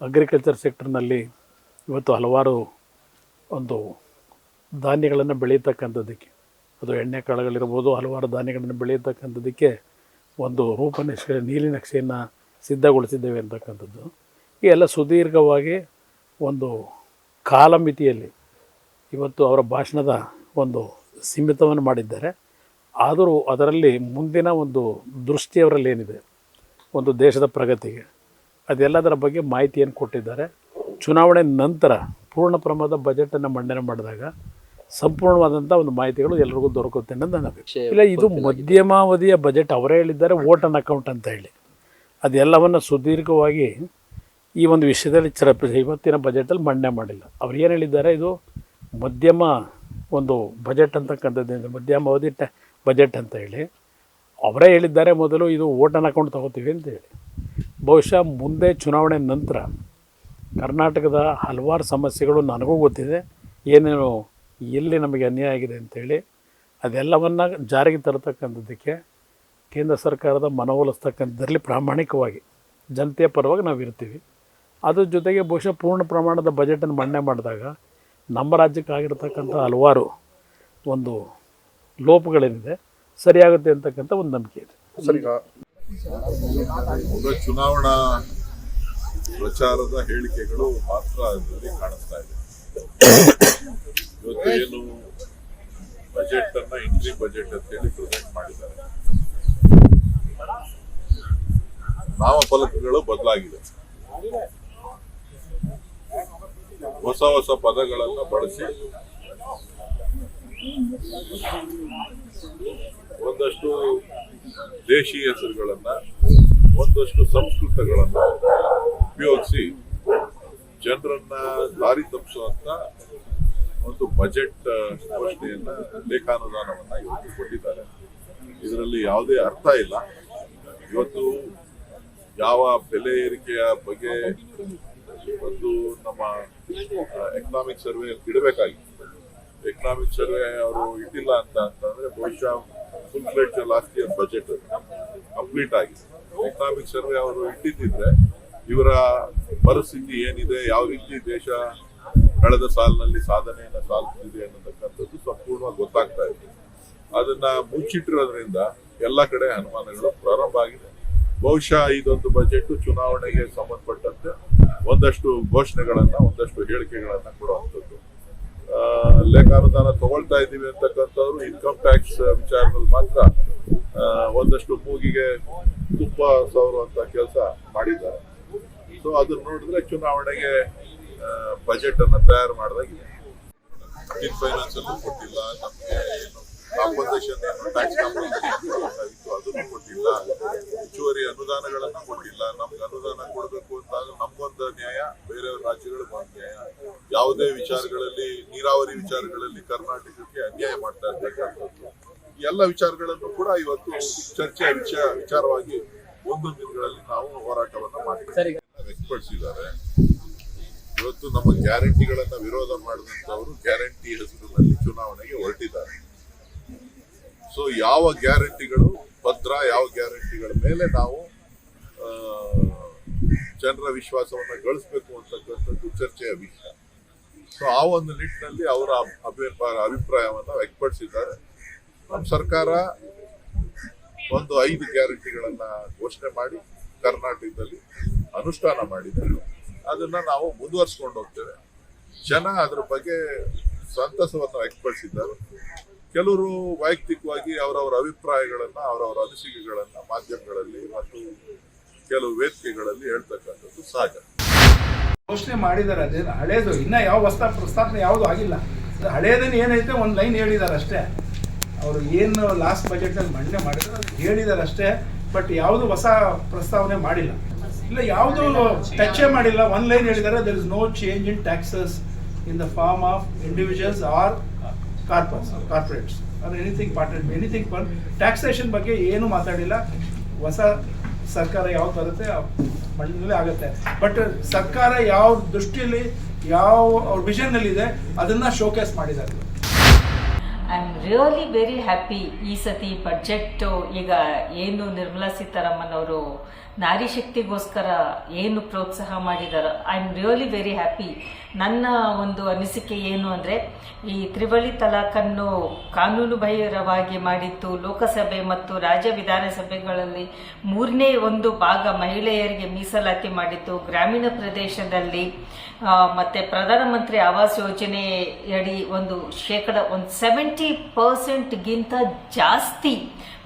ಅಗ್ರಿಕಲ್ಚರ್ ಸೆಕ್ಟರ್ನಲ್ಲಿ ಇವತ್ತು ಹಲವಾರು ಒಂದು ಧಾನ್ಯಗಳನ್ನು ಬೆಳೀತಕ್ಕಂಥದ್ದಕ್ಕೆ ಅದು ಎಣ್ಣೆ ಕಾಳುಗಳಿರ್ಬೋದು, ಹಲವಾರು ಧಾನ್ಯಗಳನ್ನು ಬೆಳೆಯತಕ್ಕಂಥದ್ದಕ್ಕೆ ಒಂದು ರೂಪನಕ್ಷೆ ನೀಲಿ ನಕ್ಷೆಯನ್ನು ಸಿದ್ಧಗೊಳಿಸಿದ್ದೇವೆ ಅಂತಕ್ಕಂಥದ್ದು. ಈ ಎಲ್ಲ ಸುದೀರ್ಘವಾಗಿ ಒಂದು ಕಾಲಮಿತಿಯಲ್ಲಿ ಇವತ್ತು ಅವರ ಭಾಷಣದ ಒಂದು ಸೀಮಿತವನ್ನು ಮಾಡಿದ್ದಾರೆ. ಆದರೂ ಅದರಲ್ಲಿ ಮುಂದಿನ ಒಂದು ದೃಷ್ಟಿಯವರಲ್ಲಿ ಏನಿದೆ? ಒಂದು ದೇಶದ ಪ್ರಗತಿಗೆ. ಅದೆಲ್ಲದರ ಬಗ್ಗೆ ಮಾಹಿತಿಯನ್ನು ಕೊಟ್ಟಿದ್ದಾರೆ. ಚುನಾವಣೆ ನಂತರ ಪೂರ್ಣ ಪ್ರಮಾಣದ ಬಜೆಟನ್ನು ಮಂಡನೆ ಮಾಡಿದಾಗ ಸಂಪೂರ್ಣವಾದಂಥ ಒಂದು ಮಾಹಿತಿಗಳು ಎಲ್ರಿಗೂ ದೊರಕುತ್ತೆ ಅನ್ನೋದು ನನ್ನ. ಇಲ್ಲ ಇದು ಮಧ್ಯಮಾವಧಿಯ ಬಜೆಟ್ ಅವರೇ ಹೇಳಿದ್ದಾರೆ ವೋಟ್ ಅನ್ ಅಕೌಂಟ್ ಅಂತ ಹೇಳಿ. ಅದೆಲ್ಲವನ್ನು ಸುದೀರ್ಘವಾಗಿ ಈ ಒಂದು ವಿಷಯದಲ್ಲಿ ಚರ್ಚೆ ಇವತ್ತಿನ ಬಜೆಟಲ್ಲಿ ಮಂಡನೆ ಮಾಡಿಲ್ಲ. ಅವ್ರು ಏನು ಹೇಳಿದ್ದಾರೆ ಇದು ಮಧ್ಯಮ ಒಂದು ಬಜೆಟ್ ಅಂತಕ್ಕಂಥದ್ದು ಮಧ್ಯಮಾವಧಿ ಟ ಬಜೆಟ್ ಅಂತ ಹೇಳಿ. ಅವರೇ ಹೇಳಿದ್ದಾರೆ ಮೊದಲು ಇದು ವೋಟನ್ ಅಕೌಂಟ್ ತಗೋತೀವಿ ಅಂತ ಹೇಳಿ. ಬಹುಶಃ ಮುಂದೆ ಚುನಾವಣೆ ನಂತರ ಕರ್ನಾಟಕದ ಹಲವಾರು ಸಮಸ್ಯೆಗಳು ನನಗೂ ಗೊತ್ತಿದೆ. ಏನೇನು ಎಲ್ಲಿ ನಮಗೆ ಅನ್ಯಾಯ ಆಗಿದೆ ಅಂತೇಳಿ ಅದೆಲ್ಲವನ್ನು ಜಾರಿಗೆ ತರತಕ್ಕಂಥದ್ದಕ್ಕೆ ಕೇಂದ್ರ ಸರ್ಕಾರದ ಮನವೊಲಿಸ್ತಕ್ಕಂಥದ್ರಲ್ಲಿ ಪ್ರಾಮಾಣಿಕವಾಗಿ ಜನತೆಯ ಪರವಾಗಿ ನಾವು ಇರ್ತೀವಿ. ಅದ್ರ ಜೊತೆಗೆ ಬಹುಶಃ ಪೂರ್ಣ ಪ್ರಮಾಣದ ಬಜೆಟನ್ನು ಮಂಡನೆ ಮಾಡಿದಾಗ ನಮ್ಮ ರಾಜ್ಯಕ್ಕೆ ಆಗಿರ್ತಕ್ಕಂಥ ಹಲವಾರು ಒಂದು ಲೋಪಗಳೇನಿದೆ ಸರಿಯಾಗುತ್ತೆ ಅಂತಕ್ಕಂಥ ಒಂದು ನಂಬಿಕೆ ಇದೆ. ಈಗ ಚುನಾವಣಾ ಪ್ರಚಾರದ ಹೇಳಿಕೆಗಳು ಮಾತ್ರ ಅದರಲ್ಲಿ ಕಾಣಿಸ್ತಾ ಇದೆ. ಇವತ್ತು ಏನು ಬಜೆಟ್ ಅನ್ನ ಇಂಟ್ರಿ ಬಜೆಟ್ ಅಂತ ಹೇಳಿ ಪ್ರೆಸೆಂಟ್ ಮಾಡಿದ್ದಾರೆ. ನಾಮಫಲಕಗಳು ಬದಲಾಗಿದೆ. ಹೊಸ ಹೊಸ ಪದಗಳನ್ನು ಬಳಸಿ ಒಂದಷ್ಟು ದೇಶೀಯ ಹೆಸರುಗಳನ್ನು, ಒಂದಷ್ಟು ಸಂಸ್ಕೃತಗಳನ್ನು ಉಪಯೋಗಿಸಿ ಜನರನ್ನ ದಾರಿ ತಪ್ಪಿಸುವಂತ ಒಂದು ಬಜೆಟ್ ಘೋಷಣೆಯನ್ನ ಲೇಖಾನುದಾನವನ್ನ ಇವತ್ತು ಕೊಟ್ಟಿದ್ದಾರೆ. ಇದರಲ್ಲಿ ಯಾವುದೇ ಅರ್ಥ ಇಲ್ಲ. ಇವತ್ತು ಯಾವ ಬೆಲೆ ಏರಿಕೆಯ ಬಗ್ಗೆ ಒಂದು ನಮ್ಮ ಎಕನಾಮಿಕ್ ಸರ್ವೆ ಇಡಬೇಕಾಗಿತ್ತು ಎಕನಾಮಿಕ್ ಸರ್ವೆ ಅವರು ಇಟ್ಟಿಲ್ಲ ಅಂತ ಅಂತಂದ್ರೆ ಬಹುಶಃ full fledged last year budget complete ಆಗಿದೆ ಎಕನಾಮಿಕ್ ಸರ್ವೆ ಅವರು ಇಟ್ಟಿದ್ದಿದ್ರೆ, ಇವರ ಪರಿಸ್ಥಿತಿ ಏನಿದೆ, ಯಾವ ರೀತಿ ದೇಶ ಕಳೆದ ಸಾಲಿನಲ್ಲಿ ಸಾಧನೆಯನ್ನು ಸಾಧಿಸಿದೆ ಅನ್ನತಕ್ಕಂಥದ್ದು ಸಂಪೂರ್ಣವಾಗಿ ಗೊತ್ತಾಗ್ತಾ ಇದೆ. ಅದನ್ನ ಮುಚ್ಚಿಟ್ಟಿರೋದ್ರಿಂದ ಎಲ್ಲ ಕಡೆ ಅನುಮಾನಗಳು ಪ್ರಾರಂಭ ಆಗಿದೆ. ಬಹುಶಃ ಇದೊಂದು ಬಜೆಟ್ ಚುನಾವಣೆಗೆ ಸಂಬಂಧಪಟ್ಟಂತೆ ಒಂದಷ್ಟು ಘೋಷಣೆಗಳನ್ನ, ಒಂದಷ್ಟು ಹೇಳಿಕೆಗಳನ್ನ ಕೂಡ ಲೇಖಾನುದಾನ ತಗೊಳ್ತಾ ಇದ್ದೀವಿ ಅಂತಕ್ಕಂಥವ್ರು ಇನ್ಕಮ್ ಟ್ಯಾಕ್ಸ್ ವಿಚಾರದಲ್ಲಿ ಮಾತ್ರ ಒಂದಷ್ಟು ಮೂಗಿಗೆ ತುಪ್ಪ ಸವರುವಂತ ಕೆಲಸ ಮಾಡಿದ್ದಾರೆ. ಸೊ ಅದನ್ನ ನೋಡಿದ್ರೆ ಚುನಾವಣೆಗೆ ಬಜೆಟ್ ಅನ್ನ ತಯಾರು ಮಾಡಿದಾಗಿದೆ. ಫೈನಾನ್ಸ್ ಅಲ್ಲೂ ಕೊಟ್ಟಿಲ್ಲ, ನಮಗೆ ಕಾಂಪನ್ಸೇಷನ್ ಏನು ಟ್ಯಾಕ್ಸ್ ಕಾಂಪನ್ಸೇಷನ್ ಅದನ್ನು ಕೊಟ್ಟಿಲ್ಲ. ಹೆಚ್ಚುವರಿ ಅನುದಾನಗಳನ್ನ ಕೊಟ್ಟಿಲ್ಲ. ನಮ್ಗೆ ಅನುದಾನ ಕೊಡಬೇಕು ಅಂದಾಗ ನಮ್ಗೊಂದು ನ್ಯಾಯ ಬೇರೆ ರಾಜ್ಯಗಳಿಗೆ ಒಂದು ನ್ಯಾಯ. ಯಾವುದೇ ವಿಚಾರಗಳಲ್ಲಿ ನೀರಾವರಿ ವಿಚಾರಗಳಲ್ಲಿ ಕರ್ನಾಟಕಕ್ಕೆ ಅನ್ಯಾಯ ಮಾಡ್ತಾ ಇರ್ತಕ್ಕಂಥದ್ದು. ಈ ಎಲ್ಲ ವಿಚಾರಗಳನ್ನು ಕೂಡ ಇವತ್ತು ಚರ್ಚೆ ವಿಚಾರ ವಿಚಾರವಾಗಿ ಒಂದೊಂದು ದಿನಗಳಲ್ಲಿ ನಾವು ಹೋರಾಟವನ್ನ ಮಾಡ್ತೀವಿ. ವ್ಯಕ್ತಪಡಿಸಿದ್ದಾರೆ. ಇವತ್ತು ನಮ್ಮ ಗ್ಯಾರಂಟಿಗಳನ್ನ ವಿರೋಧ ಮಾಡಿದಂತವರು ಗ್ಯಾರಂಟಿ ಹೆಸರಿನಲ್ಲಿ ಚುನಾವಣೆಗೆ ಹೊರಟಿದ್ದಾರೆ. ಸೊ ಯಾವ ಗ್ಯಾರಂಟಿಗಳು ಭದ್ರ, ಯಾವ ಗ್ಯಾರಂಟಿಗಳ ಮೇಲೆ ನಾವು ಜನರ ವಿಶ್ವಾಸವನ್ನು ಗಳಿಸಬೇಕು ಅಂತಕ್ಕಂಥದ್ದು ಚರ್ಚೆಯ ವಿಷಯ. ಸೊ ಆ ಒಂದು ನಿಟ್ಟಿನಲ್ಲಿ ಅವರ ಅಭಿಪ್ರಾಯ, ಅಭಿಪ್ರಾಯವನ್ನು ವ್ಯಕ್ತಪಡಿಸಿದ್ದಾರೆ. ನಮ್ಮ ಸರ್ಕಾರ ಒಂದು ಐದು ಗ್ಯಾರಂಟಿಗಳನ್ನು ಘೋಷಣೆ ಮಾಡಿ ಕರ್ನಾಟಕದಲ್ಲಿ ಅನುಷ್ಠಾನ ಮಾಡಿದೆ. ಅದನ್ನು ನಾವು ಮುಂದುವರಿಸ್ಕೊಂಡು ಹೋಗ್ತೇವೆ. ಜನ ಅದರ ಬಗ್ಗೆ ಸಂತಸವನ್ನು ವ್ಯಕ್ತಪಡಿಸಿದ್ದಾರೆ. ಕೆಲವರು ವೈಯಕ್ತಿಕವಾಗಿ ಅವರವರ ಅಭಿಪ್ರಾಯಗಳನ್ನ, ಅವರವರ ಅನಿಸಿಕೆಗಳನ್ನ ಮಾಧ್ಯಮಗಳಲ್ಲಿ ಮತ್ತು ಕೆಲವು ವೇದಿಕೆಗಳಲ್ಲಿ ಹೇಳ್ತಕ್ಕಂಥದ್ದು ಸಹಜ ಘೋಷಣೆ ಮಾಡಿದ್ದಾರೆ, ಅದೇ ಹಳೇದು. ಇನ್ನ ಯಾವ ಹೊಸ ಪ್ರಸ್ತಾಪನೆ ಯಾವುದು ಆಗಿಲ್ಲ. ಹಳೇದನ್ನ ಏನೈತೆ ಒಂದು ಲೈನ್ ಹೇಳಿದ್ದಾರೆ ಅಷ್ಟೇ. ಅವರು ಏನು ಲಾಸ್ಟ್ ಬಜೆಟ್ನಲ್ಲಿ ಮಂಡನೆ ಮಾಡಿದ್ರು ಅದು ಹೇಳಿದ್ದಾರೆ ಅಷ್ಟೇ. ಬಟ್ ಯಾವುದು ಹೊಸ ಪ್ರಸ್ತಾವನೆ ಮಾಡಿಲ್ಲ. ಇಲ್ಲ, ಯಾವುದು ಟಚ್ ಮಾಡಿಲ್ಲ. ಒನ್ ಲೈನ್ ಹೇಳಿದ್ದಾರೆ there is no change in taxes in the form of individuals or corporates corporates ಅದು anything part anything per taxation ಬಗ್ಗೆ ಏನು ಮಾತಾಡಿಲ್ಲ. ಹೊಸ ಸರ್ಕಾರ ಯಾವ್ದು ಬರುತ್ತೆ ಮಣ್ಣಲ್ಲೇ ಆಗುತ್ತೆ. ಬಟ್ ಸರ್ಕಾರ ಯಾವ ದೃಷ್ಟಿಯಲ್ಲಿ, ಯಾವ ಅವ್ರ ವಿಷನ್ನಲ್ಲಿದೆ ಅದನ್ನ ಶೋಕೇಸ್ ಮಾಡಿದ್ದಾರೆ. I am really very happy ಈ ಸತಿ ಬಜೆಟ್ ಈಗ ಏನು ನಿರ್ಮಲಾ ಸೀತಾರಾಮನ್ ಅವರು ನಾರಿ ಶಕ್ತಿಗೋಸ್ಕರ ಏನು ಪ್ರೋತ್ಸಾಹ ಮಾಡಿದಾರೋ I am really very happy ನನ್ನ ಒಂದು ಅನಿಸಿಕೆ ಏನು ಅಂದರೆ, ಈ ತ್ರಿವಳಿ ತಲಾಖನ್ನು ಕಾನೂನು ಬಾಹಿರವಾಗಿ ಮಾಡಿತ್ತು ಲೋಕಸಭೆ ಮತ್ತು ರಾಜ್ಯ ವಿಧಾನಸಭೆಗಳಲ್ಲಿ ಮೂರನೇ ಒಂದು ಭಾಗ ಮಹಿಳೆಯರಿಗೆ ಮೀಸಲಾತಿ ಮಾಡಿತ್ತು ಗ್ರಾಮೀಣ ಪ್ರದೇಶದಲ್ಲಿ ಮತ್ತೆ ಪ್ರಧಾನಮಂತ್ರಿ ಆವಾಸ್ ಯೋಜನೆಯಡಿ ಒಂದು ಶೇಕಡ ಒಂದು ಸೆವೆಂಟಿ ಪರ್ಸೆಂಟ್ಗಿಂತ ಜಾಸ್ತಿ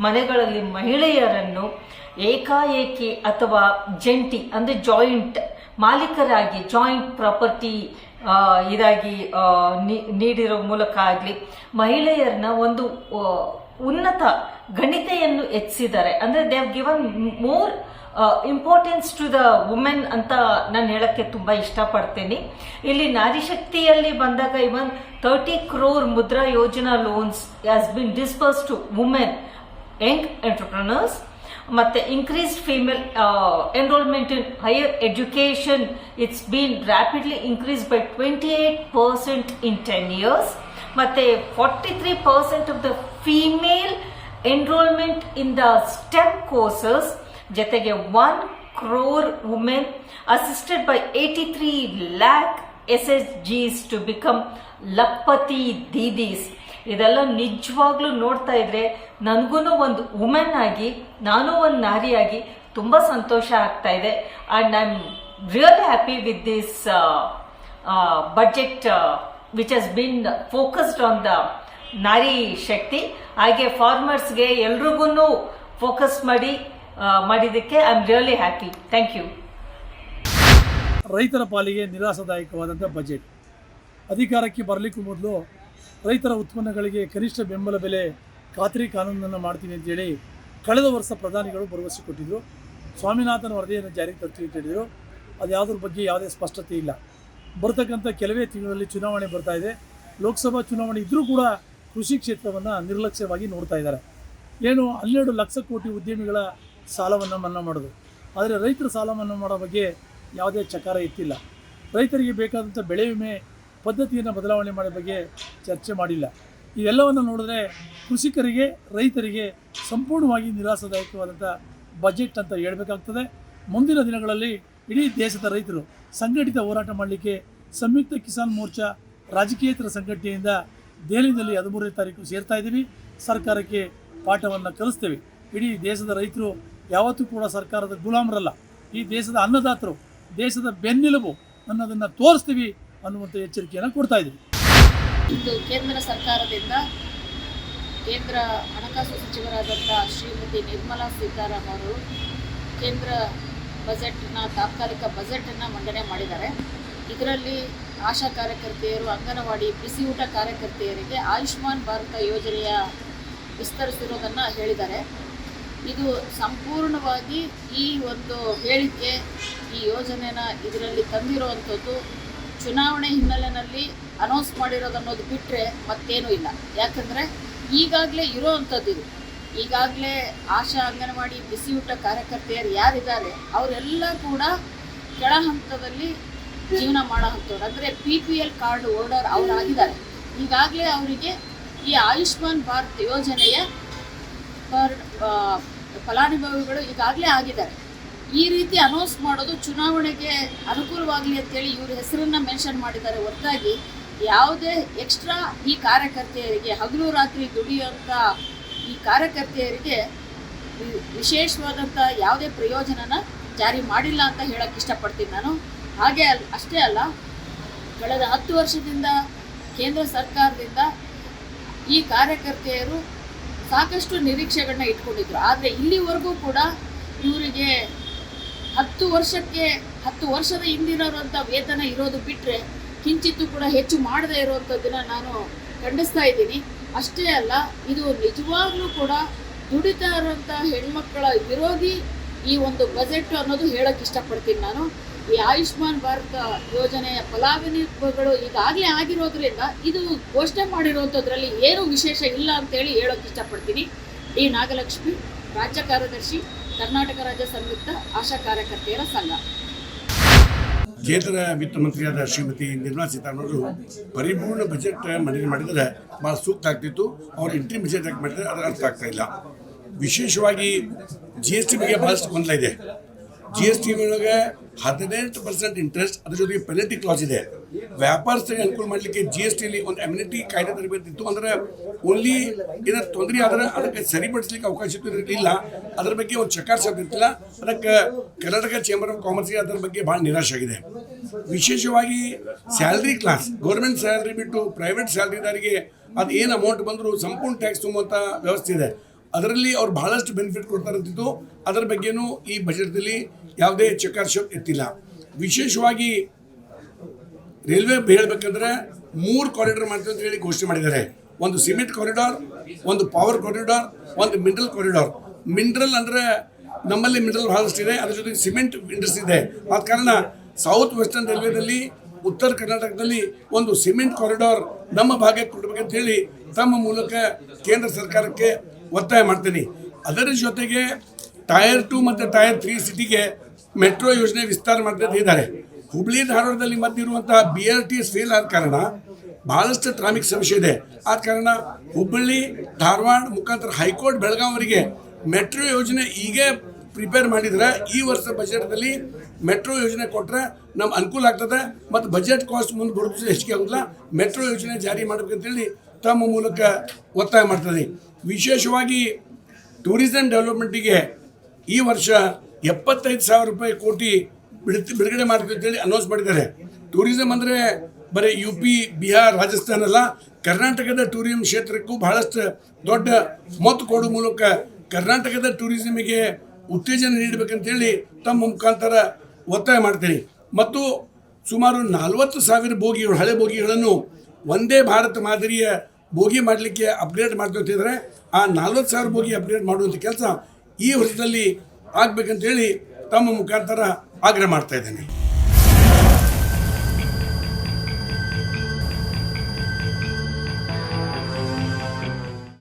ಮನೆಗಳಲ್ಲಿ ಮಹಿಳೆಯರನ್ನು ಏಕಾಏಕಿ ಅಥವಾ ಜಂಟಿ, ಅಂದ್ರೆ ಜಾಯಿಂಟ್ ಮಾಲೀಕರಾಗಿ ಜಾಯಿಂಟ್ ಪ್ರಾಪರ್ಟಿ ಇದಾಗಿ ನೀಡಿರೋ ಮೂಲಕ ಆಗಲಿ, ಮಹಿಳೆಯರನ್ನ ಒಂದು ಉನ್ನತ ಗಣಿತೆಯನ್ನು ಹೆಚ್ಚಿಸಿದ್ದಾರೆ ಅಂದ್ರೆ they have given more importance to the women ಅಂತ ನಾನು ಹೇಳಕ್ಕೆ ತುಂಬಾ ಇಷ್ಟಪಡ್ತೇನೆ. ಇಲ್ಲಿ ನಾರಿ ಶಕ್ತಿಯಲ್ಲಿ ಬಂದಾಗ ಇವನ್ thirty crore Mudra Yojana loans has been disbursed to women young entrepreneurs ಮತ್ತೆ increased female enrolment in higher education it's been rapidly increase by twenty eight percent in ten years ಮತ್ತೆ forty three percent of the female enrolment in the STEM courses ಜೊತೆಗೆ one crore women assisted by eighty three lakh S S Gs to become Lakhpati Didis ಇದೆಲ್ಲ ನಿಜವಾಗ್ಲೂ ನೋಡ್ತಾ ಇದ್ರೆ ನನಗೂ ಒಂದು ವುಮೆನ್ ಆಗಿ ನಾನು ಒಂದು ನಾರಿಯಾಗಿ ತುಂಬ ಸಂತೋಷ ಆಗ್ತಾ ಇದೆ. And I am real happy with this budget which has been focused on the Nari Shakti. ಹಾಗೆ ಫಾರ್ಮರ್ಸ್ಗೆ ಎಲ್ರಿಗೂ ಫೋಕಸ್ ಮಾಡಿ ಆ, ಮಾಡಿದ್ದಕ್ಕೆ I am really happy thank you ರೈತರ ಪಾಲಿಗೆ ನಿರಾಸದಾಯಕವಾದಂಥ ಬಜೆಟ್ ಅಧಿಕಾರಕ್ಕೆ ಬರಲಿಕ್ಕೂ ಮೊದಲು ರೈತರ ಉತ್ಪನ್ನಗಳಿಗೆ ಕನಿಷ್ಠ ಬೆಂಬಲ ಬೆಲೆ ಖಾತ್ರಿ ಕಾನೂನನ್ನು ಮಾಡ್ತೀನಿ ಅಂತೇಳಿ ಕಳೆದ ವರ್ಷ ಪ್ರಧಾನಿಗಳು ಭರವಸೆ ಕೊಟ್ಟಿದ್ದರು ಸ್ವಾಮಿನಾಥನ್ ವರದಿಯನ್ನು ಜಾರಿಗೆ ತರ್ತೀವಿ ಅಂತ ಹೇಳಿದರು. ಅದು ಯಾವುದ್ರ ಬಗ್ಗೆ ಯಾವುದೇ ಸ್ಪಷ್ಟತೆ ಇಲ್ಲ. ಬರ್ತಕ್ಕಂಥ ಕೆಲವೇ ತಿಂಗಳಲ್ಲಿ ಚುನಾವಣೆ ಬರ್ತಾ ಇದೆ. ಲೋಕಸಭಾ ಚುನಾವಣೆ ಇದ್ದರೂ ಕೂಡ ಕೃಷಿ ಕ್ಷೇತ್ರವನ್ನು ನಿರ್ಲಕ್ಷ್ಯವಾಗಿ ನೋಡ್ತಾ ಇದ್ದಾರೆ. ಏನು ಹನ್ನೆರಡು ಲಕ್ಷ ಕೋಟಿ ಉದ್ಯಮಿಗಳ ಸಾಲವನ್ನು ಮನ್ನಾ ಮಾಡೋದು. ಆದರೆ ರೈತರ ಸಾಲ ಮನ್ನಾ ಮಾಡೋ ಬಗ್ಗೆ ಯಾವುದೇ ಚಕಾರ ಇತ್ತಿಲ್ಲ ರೈತರಿಗೆ ಬೇಕಾದಂಥ ಬೆಳೆ ವಿಮೆ ಪದ್ಧತಿಯನ್ನು ಬದಲಾವಣೆ ಮಾಡೋ ಬಗ್ಗೆ ಚರ್ಚೆ ಮಾಡಿಲ್ಲ. ಇವೆಲ್ಲವನ್ನು ನೋಡಿದ್ರೆ ಕೃಷಿಕರಿಗೆ, ರೈತರಿಗೆ ಸಂಪೂರ್ಣವಾಗಿ ನಿರಾಸದಾಯಕವಾದಂಥ ಬಜೆಟ್ ಅಂತ ಹೇಳಬೇಕಾಗ್ತದೆ. ಮುಂದಿನ ದಿನಗಳಲ್ಲಿ ಇಡೀ ದೇಶದ ರೈತರು ಸಂಘಟಿತ ಹೋರಾಟ ಮಾಡಲಿಕ್ಕೆ ಸಂಯುಕ್ತ ಕಿಸಾನ್ ಮೋರ್ಚಾ ರಾಜಕೀಯೇತರ ಸಂಘಟನೆಯಿಂದ ದೆಹಲಿಯಲ್ಲಿ ಹದಿಮೂರನೇ ತಾರೀಕು ಸೇರ್ತಾ ಇದ್ದೀವಿ. ಸರ್ಕಾರಕ್ಕೆ ಪಾಠವನ್ನು ಕಲಿಸ್ತೇವೆ. ಇಡೀ ದೇಶದ ರೈತರು ಯಾವತ್ತೂ ಕೂಡ ಸರ್ಕಾರದ ಗುಲಾಮರಲ್ಲ. ಈ ದೇಶದ ಅನ್ನದಾತರು, ದೇಶದ ಬೆನ್ನೆಲುಬು ಅನ್ನೋದನ್ನು ತೋರಿಸ್ತೀವಿ. ಅನ್ನುವಂಥ ಎಚ್ಚರಿಕೆಯನ್ನು ಕೊಡ್ತಾ ಇದ್ದೀವಿ ಇಂದು ಕೇಂದ್ರ ಸರ್ಕಾರದಿಂದ ಕೇಂದ್ರ ಹಣಕಾಸು ಸಚಿವರಾದಂಥ ಶ್ರೀಮತಿ ನಿರ್ಮಲಾ ಸೀತಾರಾಮನ್ ಅವರು ಕೇಂದ್ರ ಬಜೆಟ್ನ ತಾತ್ಕಾಲಿಕ ಬಜೆಟನ್ನು ಮಂಡನೆ ಮಾಡಿದ್ದಾರೆ. ಇದರಲ್ಲಿ ಆಶಾ ಕಾರ್ಯಕರ್ತೆಯರು, ಅಂಗನವಾಡಿ ಬಿಸಿಯೂಟ ಕಾರ್ಯಕರ್ತೆಯರಿಗೆ ಆಯುಷ್ಮಾನ್ ಭಾರತ ಯೋಜನೆಯ ವಿಸ್ತರಿಸಿರೋದನ್ನು ಹೇಳಿದ್ದಾರೆ. ಇದು ಸಂಪೂರ್ಣವಾಗಿ ಈ ಒಂದು ಹೇಳಿಕೆ, ಈ ಯೋಜನೆನ ಇದರಲ್ಲಿ ತಂದಿರುವಂಥದ್ದು ಚುನಾವಣೆ ಹಿನ್ನೆಲೆಯಲ್ಲಿ ಅನೌನ್ಸ್ ಮಾಡಿರೋದು ಅನ್ನೋದು ಬಿಟ್ಟರೆ ಮತ್ತೇನೂ ಇಲ್ಲ. ಯಾಕಂದರೆ ಈಗಾಗಲೇ ಇರೋವಂಥದ್ದು ಇದು. ಈಗಾಗಲೇ ಆಶಾ ಅಂಗನವಾಡಿ ಬಿಸಿಯೂಟ ಕಾರ್ಯಕರ್ತೆಯರು ಯಾರಿದ್ದಾರೆ, ಅವರೆಲ್ಲ ಕೂಡ ಕೆಳ ಹಂತದಲ್ಲಿ ಜೀವನ ಮಾಡೋ ಅಂಥವ್ರು ಅಂದರೆ P P L card holder ಅವರಾಗಿದ್ದಾರೆ. ಈಗಾಗಲೇ ಅವರಿಗೆ ಈ ಆಯುಷ್ಮಾನ್ ಭಾರತ್ ಯೋಜನೆಯ ಫಲಾನುಭವಿಗಳು ಈಗಾಗಲೇ ಆಗಿದ್ದಾರೆ. ಈ ರೀತಿ ಅನೌನ್ಸ್ ಮಾಡೋದು ಚುನಾವಣೆಗೆ ಅನುಕೂಲವಾಗಲಿ ಅಂತೇಳಿ ಇವ್ರ ಹೆಸರನ್ನ ಮೆನ್ಷನ್ ಮಾಡಿದ್ದಾರೆ. ಹೊರತಾಗಿ ಯಾವುದೇ ಎಕ್ಸ್ಟ್ರಾ ಈ ಕಾರ್ಯಕರ್ತೆಯರಿಗೆ ಹಗಲು ರಾತ್ರಿ ದುಡಿಯುವಂಥ ಈ ಕಾರ್ಯಕರ್ತೆಯರಿಗೆ ವಿಶೇಷವಾದಂಥ ಯಾವುದೇ ಪ್ರಯೋಜನನ ಜಾರಿ ಮಾಡಿಲ್ಲ ಅಂತ ಹೇಳಕ್ಕೆ ಇಷ್ಟಪಡ್ತೀನಿ ನಾನು. ಹಾಗೆ ಅಲ್, ಅಷ್ಟೇ ಅಲ್ಲ, ಕಳೆದ ಹತ್ತು ವರ್ಷದಿಂದ ಕೇಂದ್ರ ಸರ್ಕಾರದಿಂದ ಈ ಕಾರ್ಯಕರ್ತೆಯರು ಸಾಕಷ್ಟು ನಿರೀಕ್ಷೆಗಳನ್ನ ಇಟ್ಕೊಂಡಿದ್ರು. ಆದರೆ ಇಲ್ಲಿವರೆಗೂ ಕೂಡ ಇವರಿಗೆ ಹತ್ತು ವರ್ಷಕ್ಕೆ, ಹತ್ತು ವರ್ಷದ ಹಿಂದಿನವರಂಥ ವೇತನ ಇರೋದು ಬಿಟ್ಟರೆ ಕಿಂಚಿತ್ತು ಕೂಡ ಹೆಚ್ಚು ಮಾಡದೇ ಇರುವಂಥದ್ದನ್ನು ನಾನು ಖಂಡಿಸ್ತಾ ಇದ್ದೀನಿ. ಅಷ್ಟೇ ಅಲ್ಲ, ಇದು ನಿಜವಾಗ್ಲೂ ಕೂಡ ದುಡಿತಾ ಇರುವಂಥ ಹೆಣ್ಮಕ್ಕಳ ವಿರೋಧಿ ಈ ಒಂದು ಬಜೆಟ್ ಅನ್ನೋದು ಹೇಳೋಕೆ ಇಷ್ಟಪಡ್ತೀನಿ ನಾನು. ಈ ಆಯುಷ್ಮಾನ್ ಭಾರತ ಯೋಜನೆಯ ಫಲಾನುಭವಿಗಳು ಈಗಾಗಲೇ ಆಗಿರೋದ್ರಿಂದ ಇದು ಘೋಷಣೆ ಮಾಡಿರುವಂಥದ್ರಲ್ಲಿ ಏನು ವಿಶೇಷ ಇಲ್ಲ ಅಂತೇಳಿ ಹೇಳೋಕೆ ಇಷ್ಟಪಡ್ತೀನಿ. ಡಿ ನಾಗಲಕ್ಷ್ಮಿ, ರಾಜ್ಯ ಕಾರ್ಯದರ್ಶಿ ಕರ್ನಾಟಕ ರಾಜ್ಯ ಸಂಯುಕ್ತ ಆಶಾ ಕಾರ್ಯಕರ್ತೆಯರ ಸಂಘ. ಕೇಂದ್ರ ವಿತ್ತ ಮಂತ್ರಿಯಾದ ಶ್ರೀಮತಿ ನಿರ್ಮಲಾ ಸೀತಾರಾಮನ್ ಅವರು ಪರಿಪೂರ್ಣ ಬಜೆಟ್ ಮಂಡನೆ ಮಾಡಿದರೆ ಭಾಳ ಸೂಕ್ತ ಆಗ್ತಿತ್ತು. ಅವ್ರು ಇಂಟ್ರಿ ಬಜೆಟ್ ಯಾಕೆ ಮಾಡಿದರೆ ಅದು ಅರ್ಥ ಆಗ್ತಾ ಇಲ್ಲ. ವಿಶೇಷವಾಗಿ ಜಿ ಎಸ್ ಟಿ ಬಗ್ಗೆ ಭಾಳಷ್ಟು ಗೊಂದಲ ಇದೆ. ಜಿ ಎಸ್ ಟಿ ಒಳಗೆ ಹದಿನೆಂಟು ಪರ್ಸೆಂಟ್ ಇಂಟ್ರೆಸ್ಟ್ ಅದ್ರ ಜೊತೆಗೆ ಪೆನಲ್ಟಿ ಕ್ಲಾಸ್ ಇದೆ. ವ್ಯಾಪಾರಸ್ಥರಿಗೆ ಅನುಕೂಲ ಮಾಡಲಿಕ್ಕೆ ಜಿ ಎಸ್ ಟಿಲಿ ಒಂದು ಎಮ್ಯುನಿಟಿ ಕಾಯ್ದೆ ತರಬೇಕಿತ್ತು. ಅಂದ್ರೆ ಓನ್ಲಿ ಏನಾದ್ರು ತೊಂದರೆ ಆದ್ರೆ ಅದಕ್ಕೆ ಸರಿಪಡಿಸಲಿಕ್ಕೆ ಅವಕಾಶ ಇರಲಿಲ್ಲ ಅದ್ರ ಬಗ್ಗೆ ಒಂದು ಚಕಾರ ಇರ್ತಿಲ್ಲ. ಅದಕ್ಕೆ ಕರ್ನಾಟಕ ಚೇಂಬರ್ ಆಫ್ ಕಾಮರ್ಸ್ಗೆ ಅದರ ಬಗ್ಗೆ ಭಾಳ ನಿರಾಶೆ ಆಗಿದೆ. ವಿಶೇಷವಾಗಿ ಸ್ಯಾಲ್ರಿ ಕ್ಲಾಸ್ ಗೌರ್ಮೆಂಟ್ ಸ್ಯಾಲ್ರಿ ಬಿಟ್ಟು ಪ್ರೈವೇಟ್ ಸ್ಯಾಲ್ರಿದಾರಿಗೆ ಅದು ಏನು ಅಮೌಂಟ್ ಬಂದರೂ ಸಂಪೂರ್ಣ ಟ್ಯಾಕ್ಸ್ ತುಂಬುವಂಥ ವ್ಯವಸ್ಥೆ ಇದೆ. ಅದರಲ್ಲಿ ಅವ್ರು ಬಹಳಷ್ಟು ಬೆನಿಫಿಟ್ ಕೊಡ್ತಾರೆ ಇರ್ತಿತ್ತು ಅದರ ಬಗ್ಗೆನೂ ಈ ಬಜೆಟ್ದಲ್ಲಿ ಯಾವುದೇ ಚಕಾರ್ಶ ಎತ್ತಿಲ್ಲ ವಿಶೇಷವಾಗಿ ರೈಲ್ವೆ ಹೇಳಬೇಕಂದ್ರೆ ಮೂರು ಕಾರಿಡಾರ್ ಮಾಡ್ತೀವಿ ಅಂತ ಹೇಳಿ ಘೋಷಣೆ ಮಾಡಿದ್ದಾರೆ. ಒಂದು ಸಿಮೆಂಟ್ ಕಾರಿಡಾರ್ ಒಂದು ಪವರ್ ಕಾರಿಡಾರ್ ಒಂದು ಮಿನರಲ್ ಕಾರಿಡಾರ್ ಮಿನರಲ್ ಅಂದರೆ ನಮ್ಮಲ್ಲಿ ಮಿನರಲ್ ಬಹಳಷ್ಟು ಇದೆ, ಅದ್ರ ಜೊತೆಗೆ ಸಿಮೆಂಟ್ ಇಂಡಸ್ಟ್ರಿ ಇದೆ. ಆದ ಕಾರಣ ಸೌತ್ ವೆಸ್ಟರ್ನ್ ರೈಲ್ವೆದಲ್ಲಿ ಉತ್ತರ ಕರ್ನಾಟಕದಲ್ಲಿ ಒಂದು ಸಿಮೆಂಟ್ ಕಾರಿಡಾರ್ ನಮ್ಮ ಭಾಗಕ್ಕೆ ಕೊಡಬೇಕಂತ ಹೇಳಿ ತಮ್ಮ ಮೂಲಕ ಕೇಂದ್ರ ಸರ್ಕಾರಕ್ಕೆ ಒತ್ತಾಯ ಮಾಡ್ತೀನಿ. ಅದರ ಜೊತೆಗೆ ಟೈರ್ ಟು ಮತ್ತು ಟೈರ್ ತ್ರೀ ಸಿಟಿಗೆ ಮೆಟ್ರೋ ಯೋಜನೆ ವಿಸ್ತಾರ ಮಾಡ್ತಾ ಇದ್ದಾರೆ. ಹುಬ್ಳಿ ಧಾರವಾಡದಲ್ಲಿ ಮದ್ದಿರುವಂತಹ ಬಿ ಆರ್ ಟಿ ಫೇಲ್ ಆದ ಕಾರಣ ಬಹಳಷ್ಟು ಟ್ರಾಫಿಕ್ ಸಮಸ್ಯೆ ಇದೆ. ಆದ ಕಾರಣ ಹುಬ್ಬಳ್ಳಿ, ಧಾರವಾಡ ಮುಖಾಂತರ ಹೈಕೋರ್ಟ್ ಬೆಳಗಾವರಿಗೆ ಮೆಟ್ರೋ ಯೋಜನೆ ಈಗೇ ಪ್ರಿಪೇರ್ ಮಾಡಿದ್ರೆ ಈ ವರ್ಷ ಬಜೆಟ್ನಲ್ಲಿ ಮೆಟ್ರೋ ಯೋಜನೆ ಕೊಟ್ಟರೆ ನಮ್ಮ ಅನುಕೂಲ ಆಗ್ತದೆ. ಮತ್ತು ಬಜೆಟ್ ಕಾಸ್ಟ್ ಮುಂದೆ ಬರುತ್ತೆ ಹೆಚ್ಚಿಗೆ ಆಗಲ್ಲ ಮೆಟ್ರೋ ಯೋಜನೆ ಜಾರಿ ಮಾಡಬೇಕಂತೇಳಿ ತಮ್ಮ ಮೂಲಕ ಒತ್ತಾಯ ಮಾಡ್ತದೆ. ವಿಶೇಷವಾಗಿ ಟೂರಿಸಂ ಡೆವಲಪ್ಮೆಂಟಿಗೆ ಈ ವರ್ಷ ಎಪ್ಪತ್ತೈದು ಸಾವಿರ ರೂಪಾಯಿ ಕೋಟಿ ಬಿಡುತ್ತೆ ಬಿಡುಗಡೆ ಮಾಡ್ತೀವಿ ಅಂತೇಳಿ ಅನೌನ್ಸ್ ಮಾಡಿದ್ದಾರೆ. ಟೂರಿಸಮ್ ಅಂದರೆ ಬರೀ ಯು ಪಿ ಬಿಹಾರ್ ರಾಜಸ್ಥಾನ ಅಲ್ಲ, ಕರ್ನಾಟಕದ ಟೂರಿಸಮ್ ಕ್ಷೇತ್ರಕ್ಕೂ ಬಹಳಷ್ಟು ದೊಡ್ಡ ಮೊತ್ತು ಕೊಡುವ ಮೂಲಕ ಕರ್ನಾಟಕದ ಟೂರಿಸಮಿಗೆ ಉತ್ತೇಜನ ನೀಡಬೇಕಂತೇಳಿ ತಮ್ಮ ಮುಖಾಂತರ ಒತ್ತಾಯ ಮಾಡ್ತೀನಿ ಮತ್ತು ಸುಮಾರು ನಲವತ್ತು ಸಾವಿರ ಬೋಗಿಗಳು, ಹಳೆ ಬೋಗಿಗಳನ್ನು ಒಂದೇ ಭಾರತ ಮಾದರಿಯ ಬೋಗಿ ಮಾಡಲಿಕ್ಕೆ ಅಪ್ಗ್ರೇಡ್ ಮಾಡ್ಕೊತಿದ್ರೆ ಆ ನಲ್ವತ್ತು ಸಾವಿರ ಬೋಗಿ ಅಪ್ಗ್ರೇಡ್ ಮಾಡುವಂಥ ಕೆಲಸ ಈ ವರ್ಷದಲ್ಲಿ ಆಗಬೇಕಂತೇಳಿ ತಮ್ಮ ಮುಖಾಂತರ ಆಗ್ರಹ ಮಾಡ್ತಾ ಇದ್ದೇನೆ.